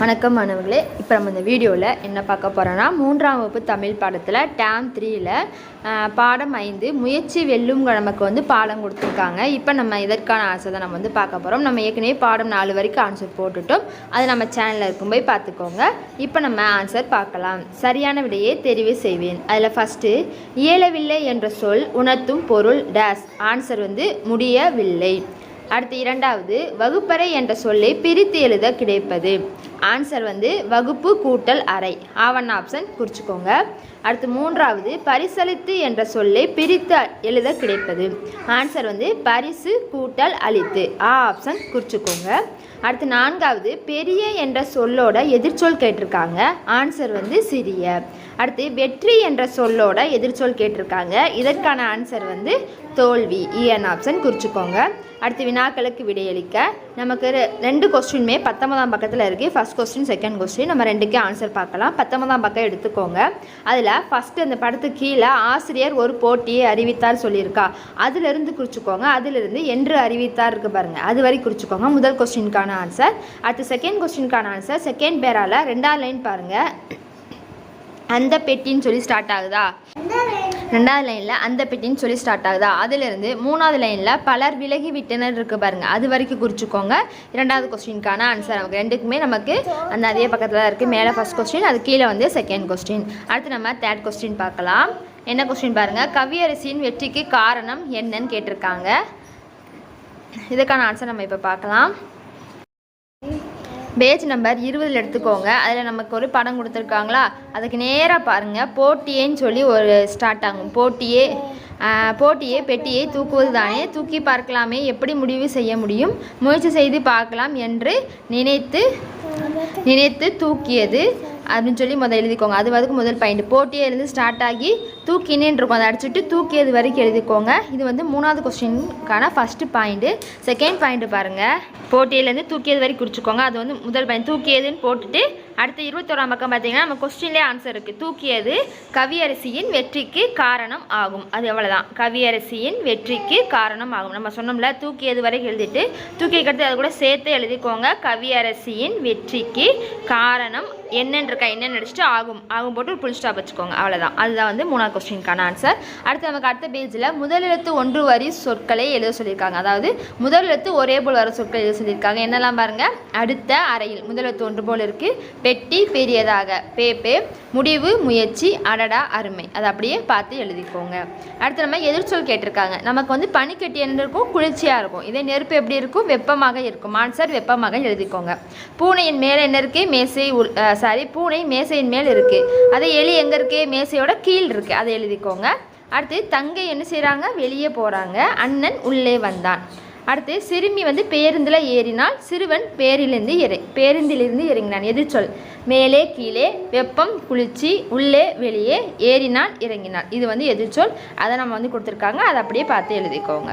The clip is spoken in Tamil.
வணக்கம் மாணவர்களே. இப்போ நம்ம இந்த வீடியோவில் என்ன பார்க்க போகிறோன்னா மூன்றாம் வகுப்பு தமிழ் பாடத்தில் டேம் த்ரீயில் பாடம் ஐந்து முயற்சி வெல்லும் நமக்கு வந்து பாடம் கொடுத்துருக்காங்க. இப்போ நம்ம இதற்கான ஆசை தான் நம்ம வந்து பார்க்க போகிறோம் நம்ம ஏற்கனவே பாடம் நாலு வரைக்கும் ஆன்சர் போட்டுட்டோம். அது நம்ம சேனலில் இருக்கும் போய் பார்த்துக்கோங்க. இப்போ நம்ம ஆன்சர் பார்க்கலாம். சரியான விடையே தெரிவு செய்வேன். அதில் ஃபஸ்ட்டு இயலவில்லை என்ற சொல் உணர்த்தும் பொருள் டேஸ் ஆன்சர் வந்து முடியவில்லை. அடுத்து இரண்டாவது வகுப்பறை என்ற சொல்லை பிரித்து எழுத கிடைப்பது. ஆன்சர் வந்து வகுப்பு கூட்டல் அறை. ஆவண ஆப்ஷன் குறிச்சிக்கோங்க. அடுத்து மூன்றாவது பரிசளித்து என்ற சொல்லை பிரித்து எழுத கிடைப்பது. ஆன்சர் வந்து பரிசு கூட்டல் அளித்து. ஆ ஆப்ஷன் குறிச்சிக்கோங்க. அடுத்து நான்காவது பெரிய என்ற சொல்லோட எதிர்ச்சொல் கேட்டிருக்காங்க. ஆன்சர் வந்து சிறிய. அடுத்து வெற்றி என்ற சொல்லோட எதிர்ச்சொல் கேட்டிருக்காங்க. இதற்கான ஆன்சர் வந்து தோல்வி. E இஎன் ஆப்ஷன் குறிச்சிக்கோங்க. அடுத்து வினாக்களுக்கு விடையளிக்க. நமக்கு ரெ- ரெண்டு கொஸ்டினுமே பத்தொன்பதாம் பக்கத்தில் இருக்குது ஃபஸ்ட் கொஸ்டின் செகண்ட் கொஸ்டின் நம்ம ரெண்டுக்கே ஆன்சர் பார்க்கலாம். பத்தொன்பதாம் பக்கம் எடுத்துக்கோங்க. அதில் ஃபஸ்ட்டு அந்த படத்துக்கு கீழே ஆசிரியர் ஒரு போட்டியை அறிவித்தார் சொல்லியிருக்கா. அதிலிருந்து குறிச்சிக்கோங்க. அதிலிருந்து என்று அறிவித்தார் இருக்குது பாருங்கள் அது வரை குறிச்சிக்கோங்க. முதல் கொஸ்டினுக்கான ஆன்சர் அடுத்து செகண்ட் கொஸ்டினுக்கான ஆன்சர் செகண்ட் பேரால் ரெண்டாவது லைன் பாருங்கள் அந்த பெட்டின்னு சொல்லி ஸ்டார்ட் ஆகுதா? ரெண்டாவது லைனில் அந்த பெட்டின்னு சொல்லி ஸ்டார்ட் ஆகுதா? அதுலேருந்து மூணாவது லைனில் பலர் விலகி விட்டனர் இருக்கு பாருங்க. அது வரைக்கும் குறிச்சிக்கோங்க. இரண்டாவது கொஸ்டினுக்கான ஆன்சர் நமக்கு ரெண்டுக்குமே நமக்கு அந்த அதே பக்கத்தில் தான் இருக்குது மேலே ஃபர்ஸ்ட் கொஸ்டின் அது கீழே வந்து செகண்ட் கொஸ்டின் அடுத்து நம்ம தேர்ட் கொஸ்டின் பார்க்கலாம். என்ன கொஸ்டின் பாருங்கள் கவியரசியின் வெற்றிக்கு காரணம் என்னன்னு கேட்டிருக்காங்க. இதுக்கான ஆன்சர் நம்ம இப்போ பார்க்கலாம். பேஜ் நம்பர் இருபதில் எடுத்துக்கோங்க. அதில் நமக்கு ஒரு படம் கொடுத்துருக்காங்களா? அதுக்கு நேராக பாருங்கள் போட்டியேன்னு சொல்லி ஒரு ஸ்டார்ட் ஆகும். போட்டியே போட்டியே பெட்டியை தூக்குவது தானே. தூக்கி பார்க்கலாமே. எப்படி முடிவு செய்ய முடியும்? முயற்சி செய்து பார்க்கலாம் என்று நினைத்து நினைத்து தூக்கியது. அப்படின்னு சொல்லி முதல் எழுதிக்கோங்க. அது வரைக்கும் முதல் பாயிண்ட். போட்டியே இருந்து ஸ்டார்ட் ஆகி தூக்கினேன்னு இருக்கும். அதை அடிச்சுட்டு தூக்கியது வரைக்கும் எழுதிக்கோங்க. இது வந்து மூணாவது கொஸ்டினுக்கான ஃபஸ்ட்டு பாயிண்ட்டு செகண்ட் பாயிண்ட்டு பாருங்கள் போட்டியிலேருந்து தூக்கியது வரைக்கும் குறிச்சிக்கோங்க அது வந்து முதல் பாயிண்ட் தூக்கியதுன்னு போட்டுட்டு அடுத்த இருபத்தோராம் பக்கம் பார்த்தீங்கன்னா நம்ம கொஸ்டின்லேயே ஆன்சர் இருக்குது தூக்கியது கவியரசியின் வெற்றிக்கு காரணம் ஆகும். அது எவ்வளோதான் கவியரசியின் வெற்றிக்கு காரணம் ஆகும். நம்ம சொன்னோம்ல தூக்கியது வரைக்கும் எழுதிட்டு தூக்கி கடுத்து அது கூட சேர்த்து எழுதிக்கோங்க. கவியரசியின் வெற்றிக்கு காரணம் என்னன்னு இருக்கா என்னென்னு அடிச்சுட்டு ஆகும் ஆகும் போட்டு ஒரு புல் ஸ்டாப் வச்சுக்கோங்க. அவ்வளோதான் அதுதான் வந்து மூணாவது கொஸ்டினுக்கான ஆன்சர் அடுத்து நமக்கு அடுத்த பேஜில் முதலெழுத்து ஒன்று வரி சொற்களை எழுத சொல்லியிருக்காங்க. அதாவது முதல் எழுத்து ஒரே போல் வர சொற்களை எழுத சொல்லியிருக்காங்க. என்னெல்லாம் பாருங்கள் அடுத்த அறையில் முதலெழுத்து ஒன்று போல் இருக்குது பெட்டி பெரியதாக. பேப்பே முடிவு முயற்சி அடடா அருமை. அதை அப்படியே பார்த்து எழுதிக்கோங்க. அடுத்து நம்ம எதிர்ச்சொல் கேட்டிருக்காங்க. நமக்கு வந்து பனிக்கட்டி என்ன இருக்கும்? குளிர்ச்சியாக இருக்கும். இதே நெருப்பு எப்படி இருக்கும்? வெப்பமாக இருக்கும். ஆன்சர் வெப்பமாக எழுதிக்கோங்க. பூனையின் மேலே என்ன இருக்குது மேசை உள் சாரி பூனை மேசையின் மேல் இருக்குது அதே எலி எங்கே இருக்கு? மேசையோட கீழ் இருக்குது அதை எழுதிக்கோங்க. அடுத்து தங்கை என்ன செய்கிறாங்க வெளியே போகிறாங்க அண்ணன் உள்ளே வந்தான். அடுத்து சிறுமி வந்து பேருந்தில் ஏறினால் சிறுவன் பேரிலிருந்து இறை பேருந்திலிருந்து இறங்கினான். எதிர்ச்சொல் மேலே கீழே வெப்பம் குளிர்ச்சி உள்ளே வெளியே ஏறினால் இறங்கினான். இது வந்து எதிர்ச்சொல் அதை நம்ம வந்து கொடுத்துருக்காங்க. அதை அப்படியே பார்த்து எழுதிக்கோங்க.